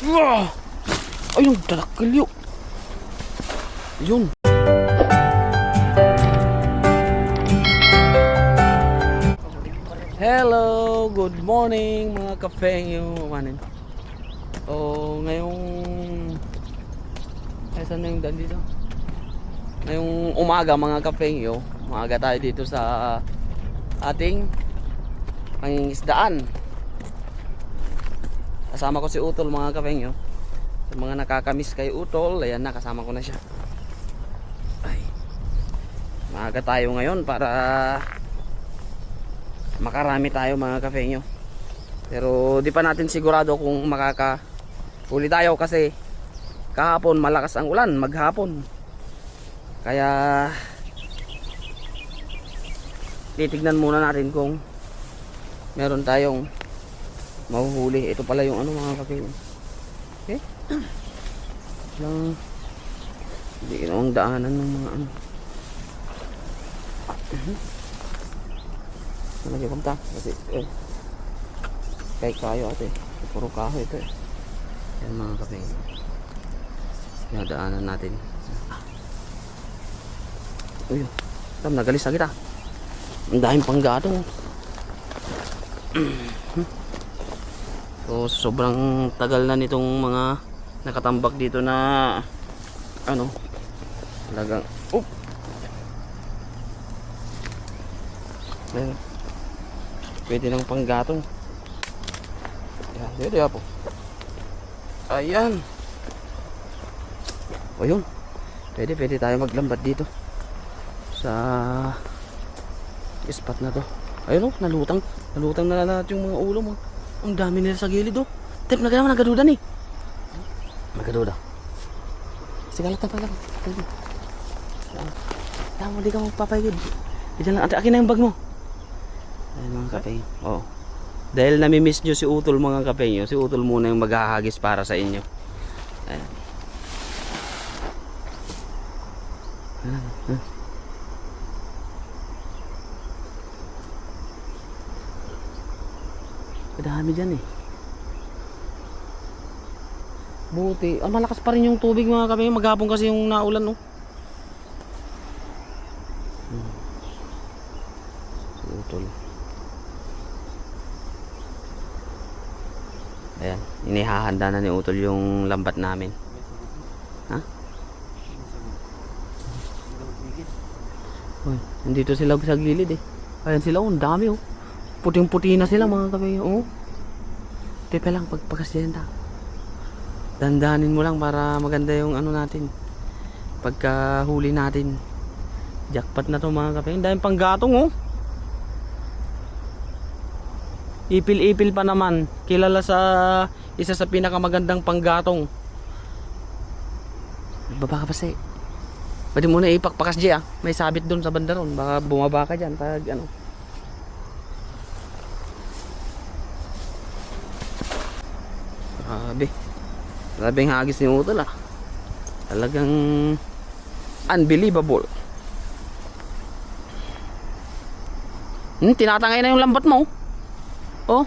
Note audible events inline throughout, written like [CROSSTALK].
Ah! Ayun, dalakilyo. Yun. Hello, good morning mga kafengyo. Manin. Oh, ngayong ay saan na yung dito? Ngayong umaga mga kafengyo, umaga tayo dito sa ating pangingisdaan. Kasama ko si Utol mga kafengyo. Sa mga nakakamiss kay Utol, ayan na kasama ko na siya. Ay. Maaga tayo ngayon para makarami tayo mga kafengyo. Pero di pa natin sigurado kung makaka huli tayo kasi kahapon malakas ang ulan maghapon. Kaya titignan muna natin kung meron tayong mahuhuli. Ito pala yung ano mga kafengyo. Okay? Lang hindi ang daanan ng mga ano. Malagay punta? Kasi eh. Kahit kayo ate. Puro kahoy ito eh. Yan mga kape nadaanan natin. Uy tam nagalis na kita. Ang daming panggatong [CLEARS THROAT] so sobrang tagal na nitong mga nakatambak dito na ano talagang oh Ayan. Pwede ng panggatong. Ayan, pwede po. Ayan. O yun. Pwede, pwede tayo maglambat dito. Sa spot na to. Ayun o, nalutang. Nalutang na lahat yung mga ulo mo. Ang dami nila sa gilid o. Tep, nagano, nagaduda ni. Nagaduda. Sige, lang. Sige. Tama, di ka magpapayod. Diyan lang, ate, akin na yung bag mo. Ayun mga kape. Oo. Dahil nami-miss nyo si Utol mga kape nyo, si Utol muna yung maghahagis para sa inyo. Ayan. Kadami dyan eh. Buti. Ah, malakas pa rin yung tubig mga kape. Maghapon kasi yung naulan no. Hmm. Si Utol. Ayan, inihahanda na ni Utol yung lambat namin. Ha? Uy, nandito sila sa gilid eh. Ayan sila, oh, ang dami oh. Puting-puti na sila mga kape. Oh. Tepe lang, pagpakasyenta. Dandanin mo lang para maganda yung ano natin. Pagka huli natin. Jackpot na to mga kape. Ang daming panggatong oh. Ipil-ipil pa naman. Kilala sa isa sa pinakamagandang panggatong. Baba ka pa si. Pwede mo na ipakpakas G ah. May sabit doon sa banda ron. Baka bumaba ka dyan pag ano. Grabe. Grabe ang hagis ni Utol ah. Talagang unbelievable. Hmm, tinatangay na yung lambat mo. Oh.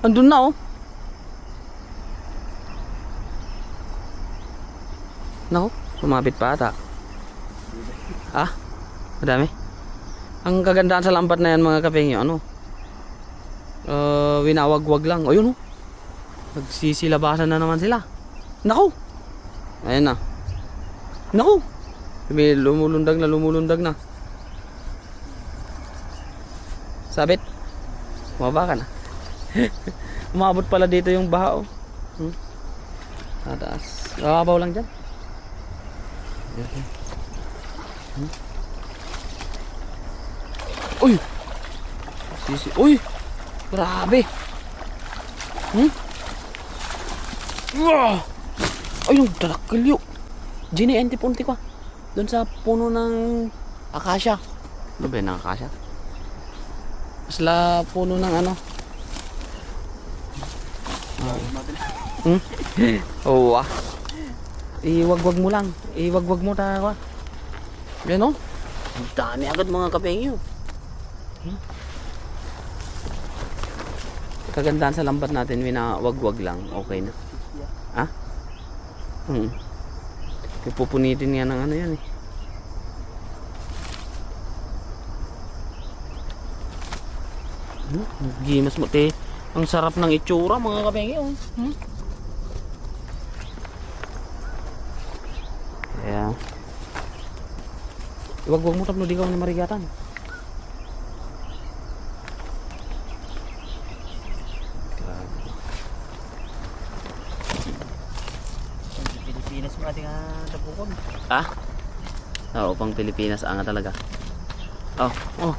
Andun na oh. Nako, sumabit pa ata. Ah, madami. Ang kagandahan sa lambat na yan mga kapeng ano. Uh, winawagwag lang. O yun oh. Nagsisilabasan na naman sila. Nako. Ayan na. Nako. May lumulundag na lumulundag na. Sabit. Bumaba ka na. [LAUGHS] Umabot pala dito yung baha oh. Hmm? Tataas. Kababaw lang dyan. Hmm? Uy! Sisi. Uy! Grabe! Hmm? Ayun, dalakilyo. Gini enti punti ko. Doon sa puno ng akasya. Ano ba yun ng akasya? Sila puno ng ano? Hmm? [LAUGHS] Oo ah. Iwagwag mo lang. Iwagwag mo tayo. Yan o. Ang dami agad mga kapengyo. Hmm? Kagandahan sa lambat natin, winawagwag lang. Okay na. Hmm. Pupunitin nga ng ano yan eh. Hmm, gimas mo te. Ang sarap ng itsura mga kabengi oh. Hmm? Kaya Iwag wag mo tapno di ka ni marigatan. Grabe. Pilipinas mo uh, tapukon. Ah? Oo, pang Pilipinas anga talaga. Oh, oh.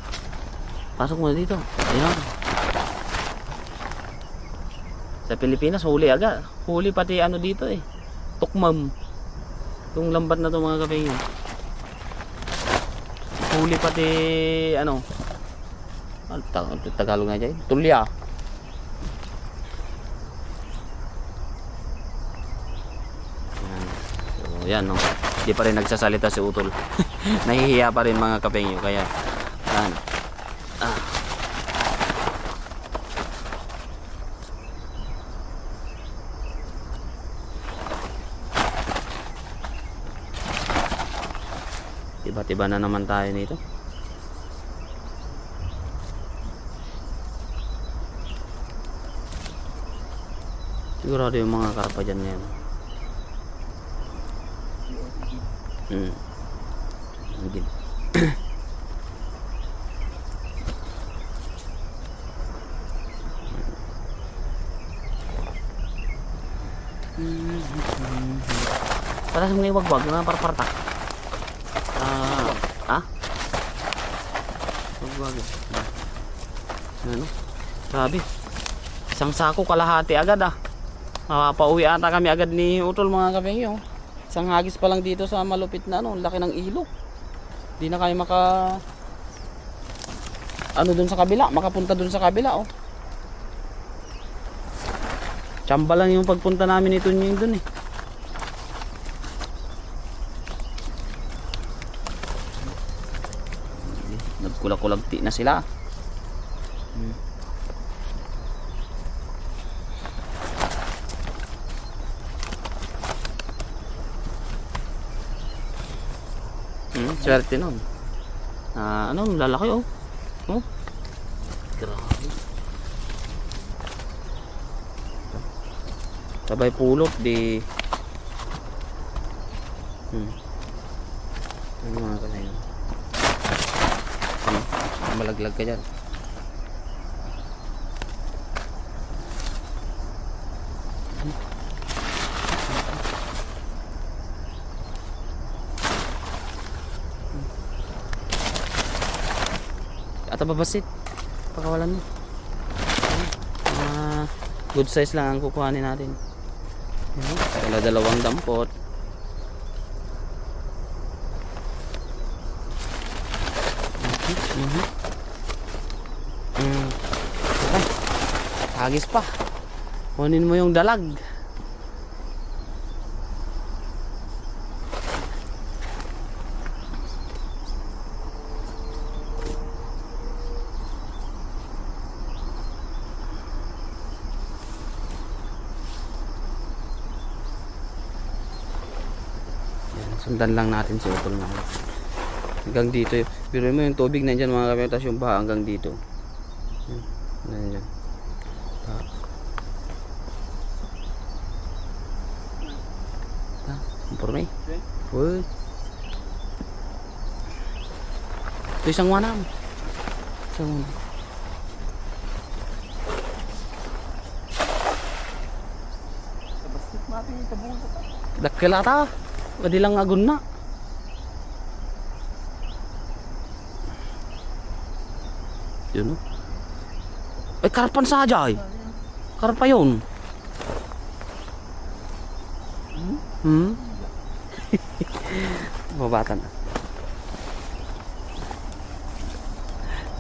Pasok mo na dito. Ayan. Sa Pilipinas, huli agad. Huli pati ano dito eh. Tukmam. Itong lambat na to mga kapengyo. Huli pati ano. Ta- Tagalog nga dyan? Tulya. Yan. So, yan no. Di pa rin nagsasalita si Utol. [LAUGHS] Nahihiya pa rin mga kapengyo. Kaya, yan. Ah. Tiba-tiba na naman tayo nito. Sigurado yung mga karpa dyan ngayon. Hmm. Hindi. Para sa mga wagwag na parparta. Ah, ah? Wagwag. Ano? Grabe. Isang sako kalahati agad ah. Mapapauwi ata kami agad ni Utol mga kapengyo. Isang hagis pa lang dito sa malupit na ano, laki ng ilog. Di na kayo maka ano dun sa kabila, makapunta dun sa kabila oh. Tsamba lang yung pagpunta namin ito yung dun eh. Nagkulag-kulagti na sila. Hmm. Hmm, swerte nun. Ah, ano, lalaki oh. Oh. Grabe. Sabay pulot di Hmm. Ano mga kanayon? Ano? Malaglag ka dyan. Babasit. Pakawalan mo. Ah, good size lang ang kukuhanin natin. Wala dalawang dampot. Mhm. Mm. Ay, hagis pa. Kunin mo yung dalag. Yan, sundan lang natin si Utol na. Hanggang dito. Pero mo yung tubig nandyan mga kapatid. Tapos yung baha hanggang dito. Hmm, Nandyan. Ta. Ta. Porme. Uy. Ito isang wanam. Isang wanam. Kabastik natin Pwede lang agun na. Yun o. Ay, karapan sa ajay. Karpa yun. Hmm? [LAUGHS] Babata na.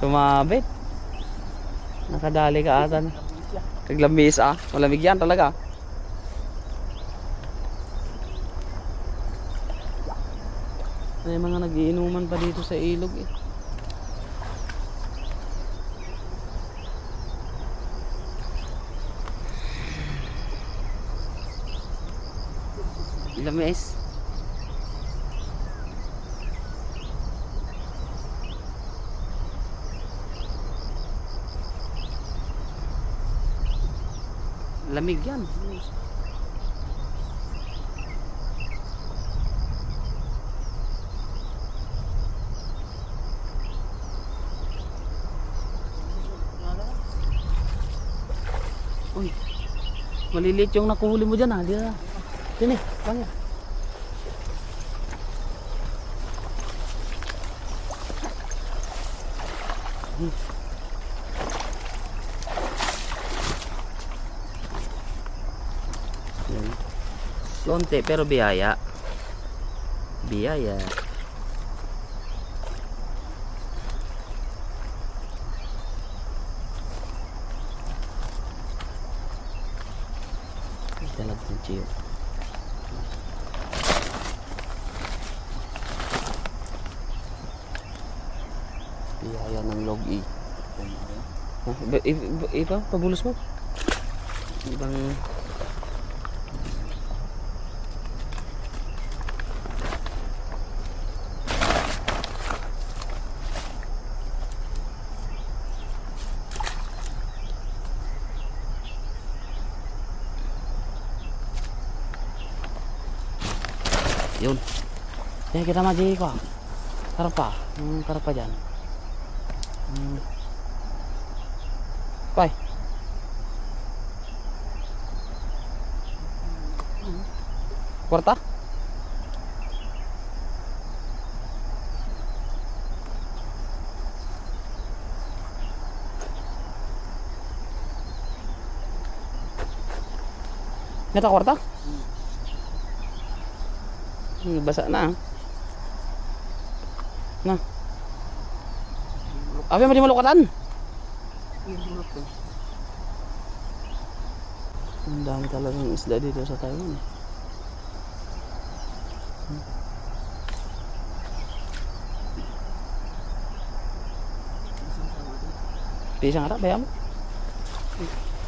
Sumabit. Nakadali ka ata na. Kaglambis ah. Malamig yan talaga. May mga nagiinuman pa dito sa ilog eh. Lamis. Lamig yan. Uy. Maliliit yung nakuhuli mo dyan ha. Di na. Yan eh. Kanya. Yan. Konti pero biyaya. Biyaya. Dalag ng chiyo. Biyaya ng log E. Ha? Iba, iba, iba, pabulos mo. Ibang... Yun. Yan kita maji ko. Karpa. Hmm, karpa dyan. Hmm. Pai. Kwarta? Nata kwarta? Hmm, basa na. ah. Na. Abi mo di malukatan. Ang dami talagang isda dito sa Taiwan. eh. Hmm. Pisang harap, bayam.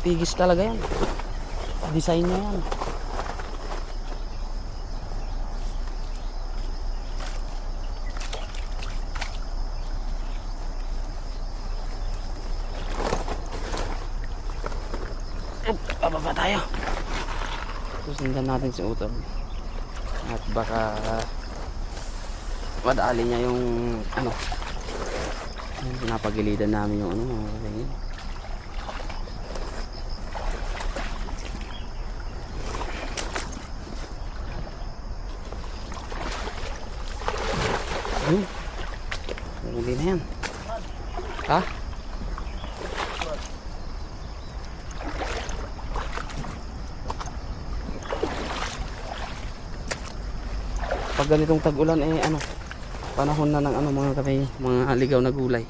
Tigis talaga yan. Design niya yan. Bababa tayo. Susundan natin si Utol. At baka madali niya yung ano yung pinapagilidan namin yung ano mga kapatid. Hmm. Hindi na yan. Ha? Pag ganitong tag-ulan eh ano panahon na ng ano mga kapay mga ligaw na gulay.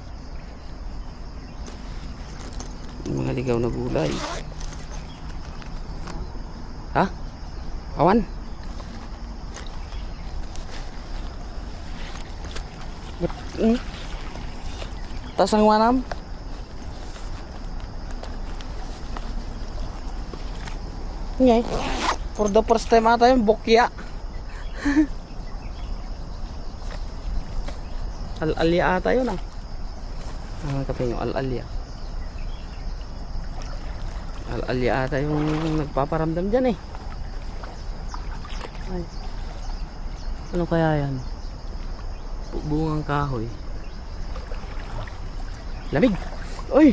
Mga ligaw na gulay. Ha? Awan? Ba't, hmm? tas ang wanam? Ngay for the first time ata yung bokya [LAUGHS] Al-alya ata yun ah. Mga kape yung al-alya. Al-alya ata yung nagpaparamdam dyan eh. Ay. Ano kaya yan? Bu- Bungang kahoy. Lamig! Uy!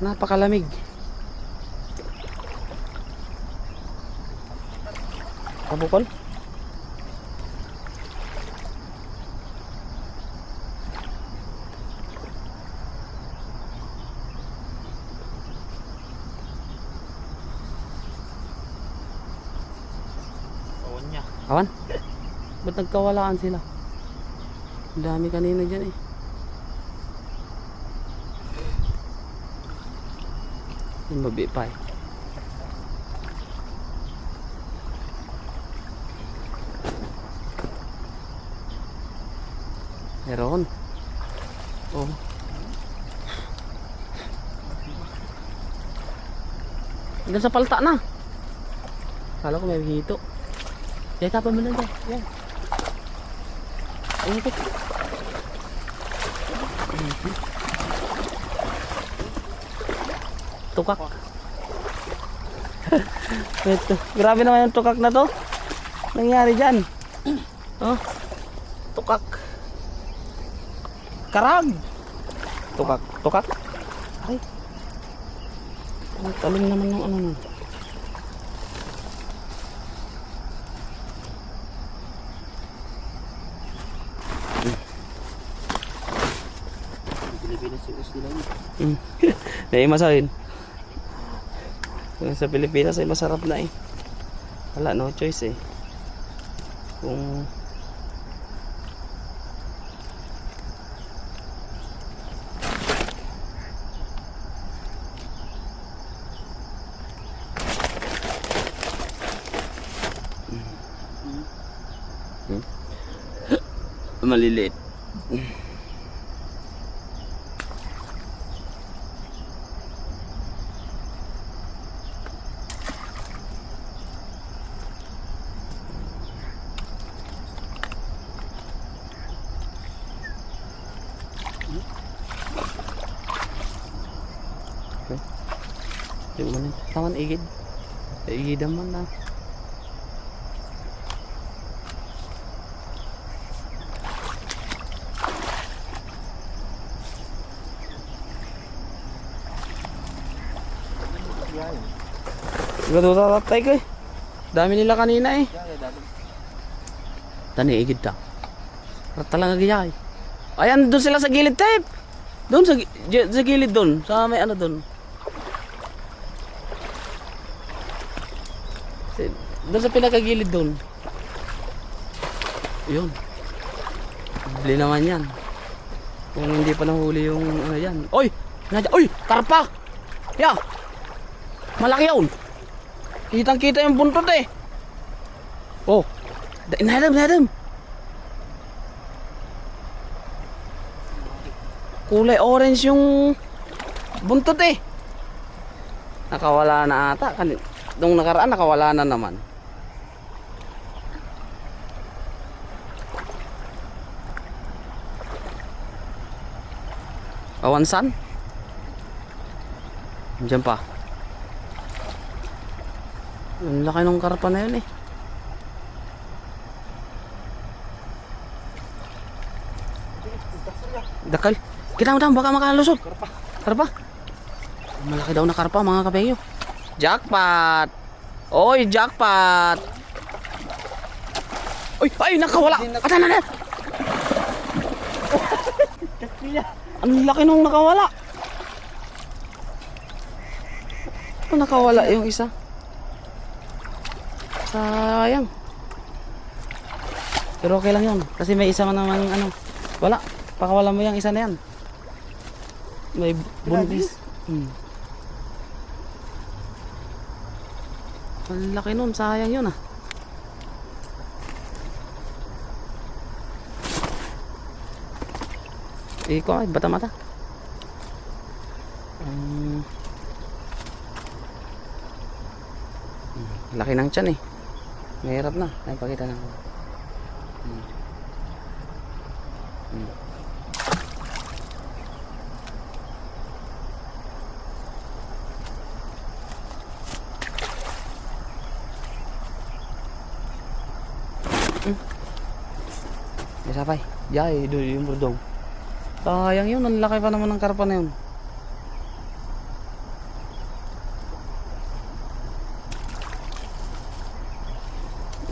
Napakalamig. Kabukol? Kawan niya. Awan? Ba't nagkawalaan sila? Ang dami kanina dyan eh. Yung babi pa eh. Meron. Oh. Hanggang sa palta na. Kala ko may hito. Kaya tapon mo lang dyan. Yan. Ayun ito. Tukak. [LAUGHS] ito. Grabe naman yung tukak na to. Nangyari dyan. Oh. Tukak. Karag. Tukak. Tukak. Ay. Ang talim naman ng ano nun. Pilipinas yung gusto nila. Mm. Naimasahin. Sa Pilipinas ay masarap na eh. Wala, no choice eh. Kung มาลิเลตเดี๋ยวมันถ้ามันเอง Siguro tatatay ko eh. Dami nila kanina eh. Tani igid ta. Rata lang agiyay. Ayan doon sila sa gilid tape. Doon sa, sa gilid doon. Sa may ano doon. Doon sa pinakagilid doon. Yun. Bili naman yan. Kung hindi pa nahuli yung ano yan. Oy! Oy! Karpa! Ya! Malaki yun! Kitang kita yung buntot eh. Oh! Da- Inadam, inadam! Kulay orange yung buntot eh. Nakawala na ata. Kani- Nung nakaraan, nakawala na naman. Awansan? Diyan pa. Ang laki ng karpa na yun eh. Dakal. Kita mo baka makalusot. Karpa. Karpa. Malaki daw na karpa mga kapeyo. Jackpot. Oy, jackpot. Oy, ay nakawala. Ata na na. Ang laki nung nakawala. Nakawala yung isa? Sayang. Pero okay lang yun. Kasi may isa naman ano. Wala. Pakawala mo yung isa na yan. May buntis. Hmm. Ang laki nun. Sayang yun ah. Ikaw ay bata mata. Um, laki ng tiyan eh. Mahirap na. Ay, pakita na ako. Hmm. Hmm. Hmm. May sapay. Yay, doon yung burdong. Sayang yun, ang laki pa naman ng karpa na yun.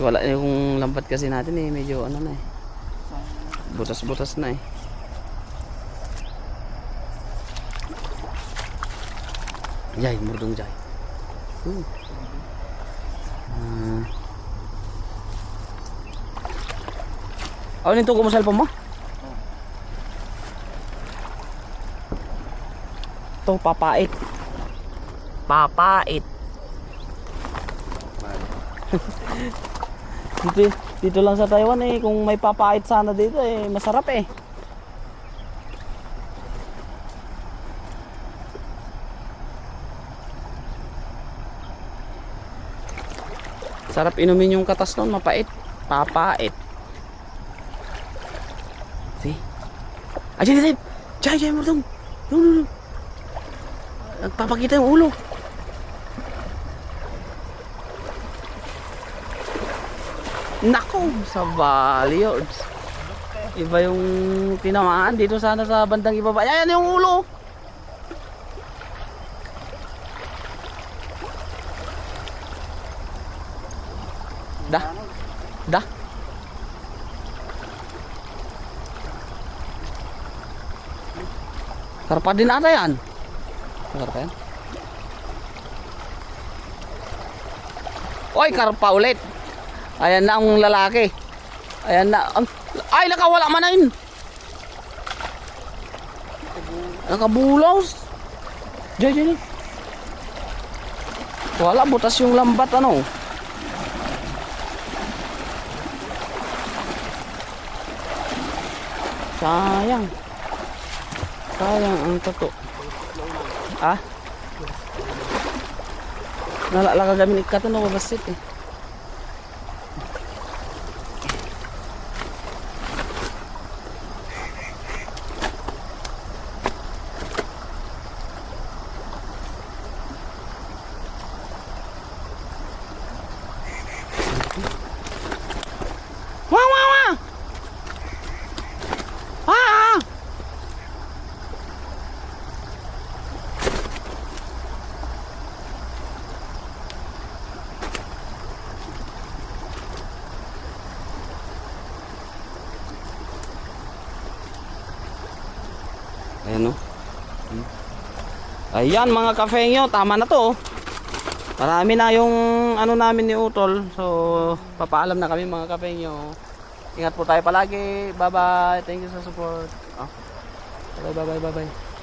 Wala yung lambat kasi natin eh, medyo ano na eh. Butas-butas na eh. Yay, murdong jay. Uh. Ah. Ano nito kumusal pa mo? To papait. Papait. [LAUGHS] dito, dito lang sa Taiwan eh, kung may papait sana dito eh, masarap eh. Sarap inumin yung katas nun, mapait. Papait. See? Ayan, ayan, Jai, Jai, Mordong. Yung, yung, yung. Nagpapakita yung ulo. Nako, sa Balyods. Iba yung tinamaan dito sana sa bandang ibaba. Ayan yung ulo. Da. Da. Karpa din ata yan. Karpa yan. Oy, karpa ulit. Ayan na ang lalaki. Ayan na. Ang, ay, nakawala man na yun. Nakabulaws. Diyan, diyan. Wala, butas yung lambat ano. Sayang. Sayang ang tato. Ah? Nalala ka gamin ikato no mabasit eh. Wah wah wah. Ah! ah. Ayan o. Ayan mga kafengyo, tama na to. Marami na yung ano namin ni Utol. So, papaalam na kami mga kafengyo. Ingat po tayo palagi. Bye bye. Thank you sa support. Oh. Bye bye bye bye bye.